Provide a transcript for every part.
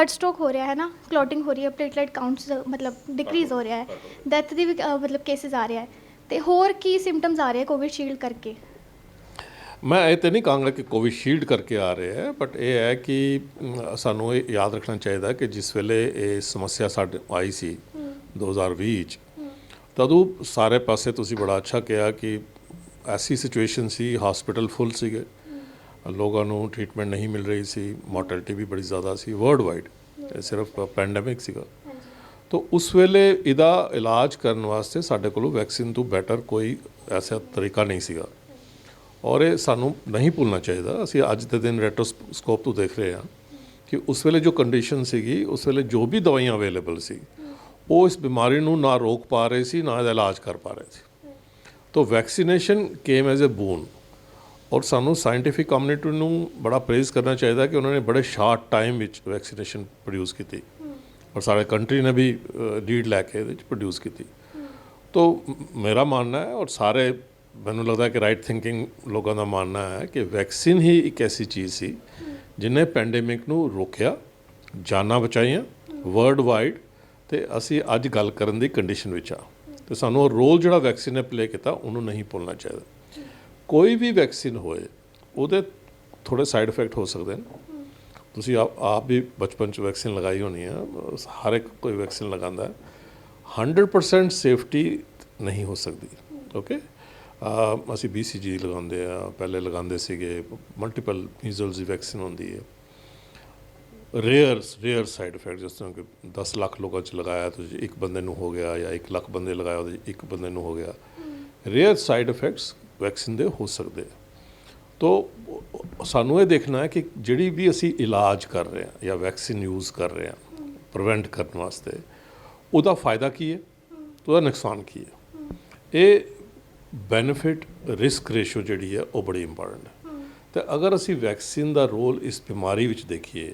Heart stroke ਹੋ ਰਿਹਾ ਹੈ ਨਾ ਕਲੋਟਿੰਗ ਹੋ ਰਹੀ ਹੈ ਪਲੇਟਲੇਟ ਕਾਊਂਟਸ ਮਤਲਬ ਡਿਕਰੀਜ਼ ਹੋ ਰਿਹਾ ਹੈ ਡੈਥ ਦੀ ਵੀ ਅ, ਮਤਲਬ ਕੇਸਿਸ ਆ ਰਿਹਾ ਹੈ। ਤੇ ਹੋਰ ਕੀ ਸਿੰਪਟਮਸ ਆ ਰਹੇ ਕੋਵਿਡਸ਼ੀਲਡ ਕਰਕੇ? ਮੈਂ ਇਹ ਤੇ ਨਹੀਂ ਕਹਾਂਗਾ ਕਿ ਕੋਵਿਸ਼ੀਲਡ ਕਰਕੇ ਆ ਰਹੇ ਹੈ ਬਟ ਇਹ ਹੈ ਕਿ ਅਮ, ਸਾਨੂੰ ਇਹ ਯਾਦ ਰੱਖਣਾ ਚਾਹੀਦਾ ਕਿ ਜਿਸ ਵੇਲੇ ਇਹ ਸਮੱਸਿਆ ਸਾਡੇ ਆਈ ਸੀ 2020 ਚ ਤਦੋਂ ਸਾਰੇ ਪਾਸੇ ਤੁਸੀਂ ਬੜਾ ਅੱਛਾ ਕਿਹਾ ਕਿ ਐਸੀ ਸਿਚੁਏਸ਼ਨ ਸੀ ਹਸਪੀਟਲ ਫੁੱਲ ਸੀਗੇ। ਲੋਕਾਂ ਨੂੰ ਟ੍ਰੀਟਮੈਂਟ ਨਹੀਂ ਮਿਲ ਰਹੀ ਸੀ ਮੋਰਟੈਲਿਟੀ ਵੀ ਬੜੀ ਜ਼ਿਆਦਾ ਸੀ ਵਰਲਡ ਵਾਈਡ ਇਹ ਸਿਰਫ ਪੈਂਡੇਮਿਕ ਸੀਗਾ। ਤੋ ਉਸ ਵੇਲੇ ਇਹਦਾ ਇਲਾਜ ਕਰਨ ਵਾਸਤੇ ਸਾਡੇ ਕੋਲ ਵੈਕਸੀਨ ਤੋਂ ਬੈਟਰ ਕੋਈ ਐਸਾ ਤਰੀਕਾ ਨਹੀਂ ਸੀਗਾ। ਔਰ ਇਹ ਸਾਨੂੰ ਨਹੀਂ ਭੁੱਲਣਾ ਚਾਹੀਦਾ। ਅਸੀਂ ਅੱਜ ਦੇ ਦਿਨ ਰੈਟਰੋਸਕੋਪ ਤੋਂ ਦੇਖ ਰਹੇ ਹਾਂ ਕਿ ਉਸ ਵੇਲੇ ਜੋ ਕੰਡੀਸ਼ਨ ਸੀਗੀ ਉਸ ਵੇਲੇ ਜੋ ਵੀ ਦਵਾਈਆਂ ਅਵੇਲੇਬਲ ਸੀ ਉਹ ਇਸ ਬਿਮਾਰੀ ਨੂੰ ਨਾ ਰੋਕ ਪਾ ਰਹੇ ਸੀ ਨਾ ਇਹਦਾ ਇਲਾਜ ਕਰ ਪਾ ਰਹੇ ਸੀ। ਤੋ vaccination came as a boon ਔਰ ਸਾਨੂੰ ਸਾਇੰਟੀਫਿਕ ਕਮਿਊਨਿਟੀ ਨੂੰ ਬੜਾ ਪ੍ਰੇਜ਼ ਕਰਨਾ ਚਾਹੀਦਾ ਕਿ ਉਹਨਾਂ ਨੇ ਬੜੇ ਸ਼ਾਰਟ ਟਾਈਮ ਵਿੱਚ ਵੈਕਸੀਨੇਸ਼ਨ ਪ੍ਰੋਡਿਊਸ ਕੀਤੀ। ਔਰ ਸਾਰੇ ਕੰਟਰੀ ਨੇ ਵੀ ਲੀਡ ਲੈ ਕੇ ਇਹਦੇ ਵਿੱਚ ਪ੍ਰੋਡਿਊਸ ਕੀਤੀ। ਤੋ ਮੇਰਾ ਮੰਨਣਾ ਹੈ ਔਰ ਸਾਰੇ ਮੈਨੂੰ ਲੱਗਦਾ ਹੈ ਕਿ ਰਾਈਟ ਥਿੰਕਿੰਗ ਲੋਕਾਂ ਦਾ ਮੰਨਣਾ ਹੈ ਕਿ ਵੈਕਸੀਨ ਹੀ ਇੱਕ ਐਸੀ ਚੀਜ਼ ਸੀ ਜਿਨੇ ਪੈਂਡੇਮਿਕ ਨੂੰ ਰੋਕਿਆ ਜਾਨਾਂ ਬਚਾਈਆਂ ਵਰਲਡ ਵਾਈਡ ਤੇ ਅਸੀਂ ਅੱਜ ਗੱਲ ਕਰਨ ਦੀ ਕੰਡੀਸ਼ਨ ਵਿੱਚ ਆ। ਤੇ ਸਾਨੂੰ ਉਹ ਰੋਲ ਜਿਹੜਾ ਵੈਕਸੀਨ ਨੇ ਪਲੇ ਕੀਤਾ ਉਹਨੂੰ ਨਹੀਂ ਭੁੱਲਣਾ ਚਾਹੀਦਾ। ਕੋਈ ਵੀ ਵੈਕਸੀਨ ਹੋਏ ਉਹਦੇ ਥੋੜੇ ਸਾਈਡ ਇਫੈਕਟ ਹੋ ਸਕਦੇ ਨੇ। ਤੁਸੀਂ ਆਪ ਆਪ ਵੀ ਬਚਪਨ ਚ ਵੈਕਸੀਨ ਲਗਾਈ ਹੋਣੀ ਆ ਹਰ ਇੱਕ ਕੋਈ ਵੈਕਸੀਨ ਲਗਾਉਂਦਾ ਹੈ। 100% ਸੇਫਟੀ ਨਹੀਂ ਹੋ ਸਕਦੀ ਓਕੇ ਅਸੀਂ BCG ਲਗਾਉਂਦੇ ਆ ਪਹਿਲੇ ਲਗਾਉਂਦੇ ਸੀਗੇ ਮਲਟੀਪਲ ਮੀਜ਼ਲਸ ਦੀ ਵੈਕਸੀਨ ਹੁੰਦੀ ਹੈ। ਰੇਅਰ ਰੇਅਰ ਸਾਈਡ ਇਫੈਕਟ ਜਿਸ ਤਰ੍ਹਾਂ ਕਿ 10 ਲੱਖ ਲੋਕਾਂ ਚ ਲਗਾਇਆ ਤੁਸੀਂ ਇੱਕ ਬੰਦੇ ਨੂੰ ਹੋ ਗਿਆ ਜਾਂ 1 ਲੱਖ ਬੰਦੇ ਲਗਾਇਆ ਉਹਦੇ 'ਚ ਇੱਕ ਬੰਦੇ ਨੂੰ ਹੋ ਗਿਆ। ਰੇਅਰ ਸਾਈਡ ਇਫੈਕਟਸ ਵੈਕਸੀਨ ਦੇ ਹੋ ਸਕਦੇ ਆ। ਤੋ ਸਾਨੂੰ ਇਹ ਦੇਖਣਾ ਹੈ ਕਿ ਜਿਹੜੀ ਵੀ ਅਸੀਂ ਇਲਾਜ ਕਰ ਰਹੇ ਹਾਂ ਜਾਂ ਵੈਕਸੀਨ ਯੂਜ਼ ਕਰ ਰਹੇ ਹਾਂ ਪ੍ਰੀਵੈਂਟ ਕਰਨ ਵਾਸਤੇ, ਉਹਦਾ ਫਾਇਦਾ ਕੀ ਹੈ? ਉਹਦਾ ਨੁਕਸਾਨ ਕੀ ਹੈ? ਇਹ ਬੈਨੀਫਿਟ ਰਿਸਕ ਰੇਸ਼ੋ ਜਿਹੜੀ ਹੈ ਉਹ ਬੜੀ ਇੰਪੋਰਟੈਂਟ ਹੈ। ਤੇ ਅਗਰ ਅਸੀਂ ਵੈਕਸੀਨ ਦਾ ਰੋਲ ਇਸ ਬਿਮਾਰੀ ਵਿੱਚ ਦੇਖੀਏ,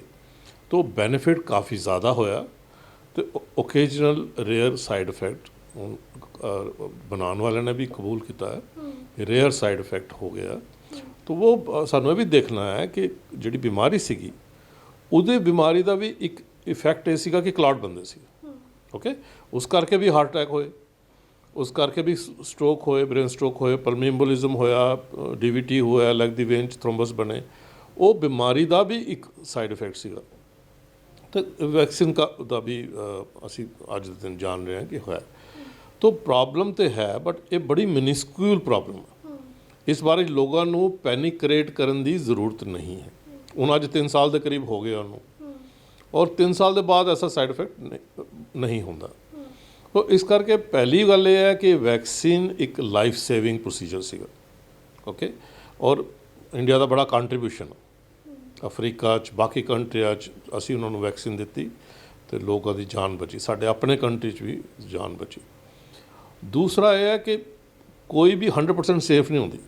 ਤਾਂ ਬੈਨੀਫਿਟ ਕਾਫੀ ਜ਼ਿਆਦਾ ਹੋਇਆ। ਤੇ ਓਕੇਜਨਲ ਰੇਅਰ ਸਾਈਡ ਇਫੈਕਟ ਬਣਾਉਣ ਵਾਲਿਆਂ ਨੇ ਵੀ ਕਬੂਲ ਕੀਤਾ ਹੈ। ਰੇਅਰ ਸਾਈਡ ਇਫੈਕਟ ਹੋ ਗਿਆ। ਤਾਂ ਉਹ ਸਾਨੂੰ ਇਹ ਵੀ ਦੇਖਣਾ ਹੈ ਕਿ ਜਿਹੜੀ ਬਿਮਾਰੀ ਸੀਗੀ, ਉਹਦੇ ਬਿਮਾਰੀ ਦਾ ਵੀ ਇੱਕ ਇਫੈਕਟ ਇਹ ਸੀਗਾ ਕਿ ਕਲਾਟ ਬੰਦੇ ਸੀ। ਓਕੇ ਉਸ ਕਰਕੇ ਵੀ ਹਾਰਟ ਅਟੈਕ ਹੋਏ। ਉਸ ਕਰਕੇ ਵੀ ਸਟ੍ਰੋਕ ਹੋਏ ਬ੍ਰੇਨ ਸਟ੍ਰੋਕ ਹੋਏ ਪਲਮੀਬੋਲਿਜ਼ਮ ਹੋਇਆ ਡੀਵੀਟੀ ਹੋਇਆ ਲੈਗ ਦੀ ਵੇਨ ਚ ਥ੍ਰੋਮਬਸ ਬਣੇ। ਉਹ ਬਿਮਾਰੀ ਦਾ ਵੀ ਇੱਕ ਸਾਈਡ ਇਫੈਕਟ ਸੀਗਾ। ਤੇ ਵੈਕਸੀਨ ਦਾ ਦਾ ਵੀ ਅਸੀਂ ਅੱਜ ਦੇ ਦਿਨ ਜਾਣ ਰਹੇ ਹਾਂ ਕਿ ਹੋਇਆ। ਤੋ ਪ੍ਰੋਬਲਮ ਤੇ ਹੈ ਬਟ ਇਹ ਬੜੀ ਮਿਨਿਸਕਿਊਲ ਪ੍ਰੋਬਲਮ ਹੈ। ਇਸ ਬਾਰੇ ਲੋਕਾਂ ਨੂੰ ਪੈਨਿਕ ਕ੍ਰੀਏਟ ਕਰਨ ਦੀ ਜ਼ਰੂਰਤ ਨਹੀਂ ਹੈ। ਹੁਣ ਅੱਜ 3 ਸਾਲ ਦੇ ਕਰੀਬ ਹੋ ਗਏ ਉਹਨੂੰ। ਔਰ 3 ਸਾਲ ਦੇ ਬਾਅਦ ਐਸਾ ਸਾਈਡ ਇਫੈਕਟ ਨਹੀਂ ਹੁੰਦਾ। ਤੋ ਇਸ ਕਰਕੇ ਪਹਿਲੀ ਗੱਲ ਇਹ ਹੈ ਕਿ ਵੈਕਸੀਨ ਇੱਕ ਲਾਈਫ ਸੇਵਿੰਗ ਪ੍ਰੋਸੀਜਰ ਸੀਗਾ। ਓਕੇ ਔਰ ਇੰਡੀਆ ਦਾ ਬੜਾ ਕੰਟਰੀਬਿਊਸ਼ਨ ਅਫਰੀਕਾ ਚ ਬਾਕੀ ਕੰਟਰੀਆਂ ਚ ਅਸੀਂ ਉਹਨਾਂ ਨੂੰ ਵੈਕਸੀਨ ਦਿੱਤੀ ਤੇ ਲੋਕਾਂ ਦੀ ਜਾਨ ਬਚੀ। ਸਾਡੇ ਆਪਣੇ ਕੰਟਰੀ ਚ ਵੀ ਜਾਨ ਬਚੀ। ਦੂਸਰਾ ਇਹ ਹੈ ਕਿ ਕੋਈ ਵੀ 100% ਸੇਫ ਨਹੀਂ ਹੁੰਦੀ।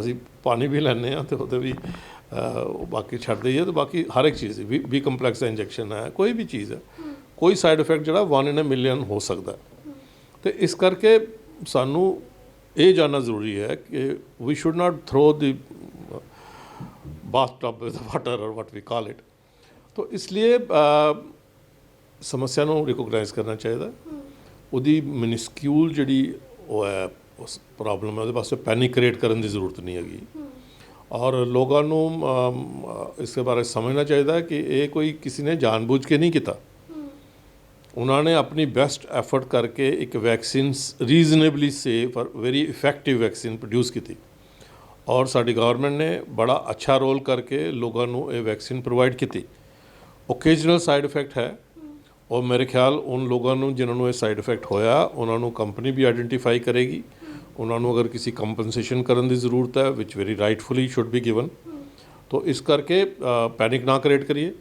ਅਸੀਂ ਪਾਣੀ ਵੀ ਲੈਣੇ ਆ ਤੇ ਉਹਦੇ ਵੀ ਬਾਕੀ ਛੱਡ ਦਈਏ ਤੇ ਬਾਕੀ ਹਰ ਇੱਕ ਚੀਜ਼ ਵੀ ਵੀ ਕੰਪਲੈਕਸ ਦਾ ਇੰਜੈਕਸ਼ਨ ਹੈ, ਕੋਈ ਵੀ ਚੀਜ਼ ਹੈ। ਕੋਈ ਸਾਈਡ ਇਫੈਕਟ ਜਿਹੜਾ 1 ਇਨ ਅ ਮਿਲੀਅਨ ਹੋ ਸਕਦਾ। ਤੇ ਇਸ ਕਰਕੇ ਸਾਨੂੰ ਇਹ ਜਾਣਨਾ ਜ਼ਰੂਰੀ ਹੈ ਕਿ we should not throw the bathtub with water or what we call it ਤੋਂ ਇਸ ਲਈ ਸਮੱਸਿਆ ਨੂੰ ਰਿਕੋਗਨਾਈਜ਼ ਕਰਨਾ ਚਾਹੀਦਾ। ਉਹਦੀ ਮਿਨਿਸਕਿਊਲ ਜਿਹੜੀ ਉਹ ਹੈ, ਉਸ ਪ੍ਰੋਬਲਮ ਹੈ, ਉਹਦੇ ਵਾਸਤੇ ਪੈਨਿਕ ਕ੍ਰੀਏਟ ਕਰਨ ਦੀ ਜ਼ਰੂਰਤ ਨਹੀਂ ਹੈਗੀ। ਔਰ ਲੋਕਾਂ ਨੂੰ ਇਸ ਦੇ ਬਾਰੇ ਸਮਝਣਾ ਚਾਹੀਦਾ ਹੈ ਕਿ ਇਹ ਕੋਈ ਕਿਸੇ ਨੇ ਜਾਣਬੁੱਝ ਕੇ ਨਹੀਂ ਕੀਤਾ। ਉਹਨਾਂ ਨੇ ਆਪਣੀ ਬੈਸਟ ਐਫਰਟ ਕਰਕੇ ਇੱਕ ਵੈਕਸੀਨ ਰੀਜ਼ਨੇਬਲੀ ਸੇਫ ਔਰ ਵੈਰੀ ਇਫੈਕਟਿਵ ਵੈਕਸੀਨ ਪ੍ਰੋਡਿਊਸ ਕੀਤੀ। ਔਰ ਸਾਡੀ ਗਵਰਨਮੈਂਟ ਨੇ ਬੜਾ ਅੱਛਾ ਰੋਲ ਕਰਕੇ ਲੋਕਾਂ ਨੂੰ ਇਹ ਵੈਕਸੀਨ ਪ੍ਰੋਵਾਈਡ ਕੀਤੀ। ਓਕੇਜਨਲ ਸਾਈਡ ਇਫੈਕਟ ਹੈ ਔਰ ਮੇਰੇ ਖਿਆਲ ਉਨ ਲੋਕਾਂ ਨੂੰ ਜਿਨ੍ਹਾਂ ਨੂੰ ਇਹ ਸਾਈਡ ਇਫੈਕਟ ਹੋਇਆ ਉਹਨਾਂ ਨੂੰ ਕੰਪਨੀ ਵੀ ਆਇਡੈਂਟੀਫਾਈ ਕਰੇਗੀ। ਉਹਨਾਂ ਨੂੰ ਅਗਰ ਕਿਸੇ ਕੰਪਨਸੇਸ਼ਨ ਕਰਨ ਦੀ ਜ਼ਰੂਰਤ ਹੈ which very rightfully should be given ਤੋ ਇਸ ਕਰਕੇ ਪੈਨਿਕ ਨਾ ਕ੍ਰੀਏਟ ਕਰੀਏ।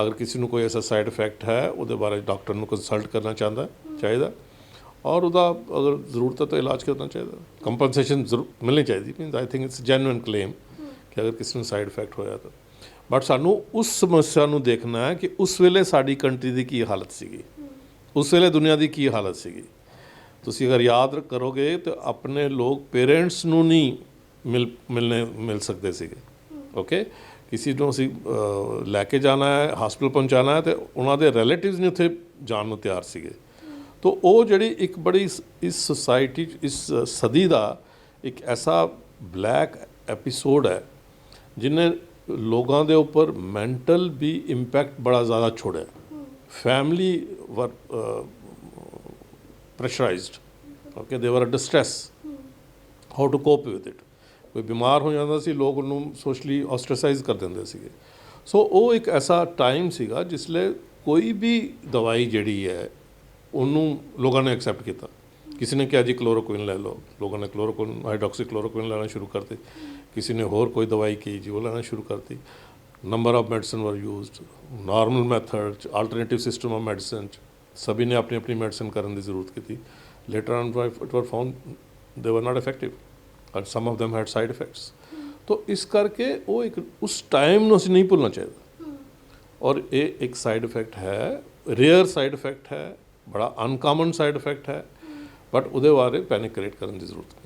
ਅਗਰ ਕਿਸੇ ਨੂੰ ਕੋਈ ਐਸਾ ਸਾਈਡ ਇਫੈਕਟ ਹੈ, ਉਹਦੇ ਬਾਰੇ ਡਾਕਟਰ ਨੂੰ ਕੰਸਲਟ ਕਰਨਾ ਚਾਹੁੰਦਾ, ਚਾਹੀਦਾ। ਔਰ ਉਹਦਾ ਅਗਰ ਜ਼ਰੂਰਤ ਹੈ ਤਾਂ ਇਲਾਜ ਕਰਨਾ ਚਾਹੀਦਾ। ਕੰਪਨਸੇਸ਼ਨ ਜ਼ਰੂਰ ਮਿਲਣੀ ਚਾਹੀਦੀ means I think it's genuine claim ਕਿ ਅਗਰ ਕਿਸੇ ਨੂੰ ਸਾਈਡ ਇਫੈਕਟ ਹੋਇਆ ਤਾਂ। ਬਟ ਸਾਨੂੰ ਉਸ ਸਮੱਸਿਆ ਨੂੰ ਦੇਖਣਾ ਹੈ ਕਿ ਉਸ ਵੇਲੇ ਸਾਡੀ ਕੰਟਰੀ ਦੀ ਕੀ ਹਾਲਤ ਸੀਗੀ। ਉਸ ਵੇਲੇ ਦੁਨੀਆ ਦੀ ਕੀ ਹਾਲਤ ਸੀਗੀ। ਤੁਸੀਂ ਅਗਰ ਯਾਦ ਕਰੋਗੇ ਤਾਂ ਆਪਣੇ ਲੋਕ ਪੇਰੈਂਟਸ ਨੂੰ ਨਹੀਂ ਮਿਲ, ਮਿਲਨੇ, ਮਿਲ ਸਕਦੇ ਸੀਗੇ। ਓਕੇ ਕਿਸੇ ਨੂੰ ਅਸੀਂ ਲੈ ਕੇ ਜਾਣਾ ਹੈ ਹਸਪੀਟਲ ਪਹੁੰਚਾਉਣਾ ਹੈ ਤੇ ਉਹਨਾਂ ਦੇ ਰਿਲੇਟਿਵਸ ਨਹੀਂ ਉੱਥੇ ਜਾਣ ਨੂੰ ਤਿਆਰ ਸੀਗੇ। ਤੋ ਉਹ ਜਿਹੜੀ ਇੱਕ ਬੜੀ ਇਸ- ਇਸ ਸੁਸਾਇਟੀ ਇਸ ਸਦੀ ਦਾ ਇੱਕ ਐਸਾ ਬਲੈਕ ਐਪੀਸੋਡ ਹੈ, ਜਿਨੇ ਲੋਕਾਂ ਦੇ ਉੱਪਰ ਮੈਂਟਲ ਵੀ ਇੰਪੈਕਟ ਬੜਾ ਜ਼ਿਆਦਾ ਛੋੜਿਆ। Family were pressurized, okay, they were under stress, how to cope with it? ਕੋਈ ਬਿਮਾਰ ਹੋ ਜਾਂਦਾ ਸੀ, ਲੋਕ ਉਹਨੂੰ ਸੋਸ਼ਲੀ ਆਸਟ੍ਰੇਸਾਈਜ਼ ਕਰ ਦਿੰਦੇ ਸੀਗੇ। ਸੋ ਉਹ ਇੱਕ ਐਸਾ ਟਾਈਮ ਸੀਗਾ ਜਿਸ ਲਈ ਕੋਈ ਵੀ ਦਵਾਈ ਜਿਹੜੀ ਹੈ, ਉਹਨੂੰ ਲੋਕਾਂ ਨੇ ਐਕਸੈਪਟ ਕੀਤਾ। ਕਿਸੇ ਨੇ ਕਿਹਾ ਜੀ ਕਲੋਰੋਕੁਇਨ ਲੈ ਲਓ ਲੋਕਾਂ ਨੇ ਕਲੋਰੋਕੁਇਨ ਹਾਈਡਰੋਕਸੀ ਕਲੋਰੋਕੁਇਨ ਲੈਣਾ ਸ਼ੁਰੂ ਕਰਤੇ ਕਿਸੇ ਨੇ ਹੋਰ ਕੋਈ ਦਵਾਈ ਕੀ ਜੀ ਉਹ ਲੈਣਾ ਸ਼ੁਰੂ ਕਰਤੀ number of medicine were used normal method alternative system of medicine ਸਭੀ ਨੇ ਆਪਣੀ ਆਪਣੀ ਮੈਡੀਸਨ ਕਰਨ ਦੀ ਜ਼ਰੂਰਤ ਕੀਤੀ later on it were found they were not effective and some of them had side effects ਤੋ ਇਸ ਕਰਕੇ ਉਹ ਇੱਕ ਉਸ ਟਾਈਮ ਨੂੰ ਅਸੀਂ ਨਹੀਂ ਭੁੱਲਣਾ ਚਾਹੀਦਾ ਔਰ ਇਹ ਇੱਕ ਸਾਈਡ ਇਫੈਕਟ ਹੈ ਰੇਅਰ ਸਾਈਡ ਇਫੈਕਟ ਹੈ ਬੜਾ ਅਨਕਾਮਨ ਸਾਈਡ ਇਫੈਕਟ ਹੈ ਬਟ ਉਹਦੇ ਬਾਰੇ ਪੈਨਿਕ ਕ੍ਰੀਏਟ ਕਰਨ ਦੀ ਜ਼ਰੂਰਤ ਨਹੀਂ।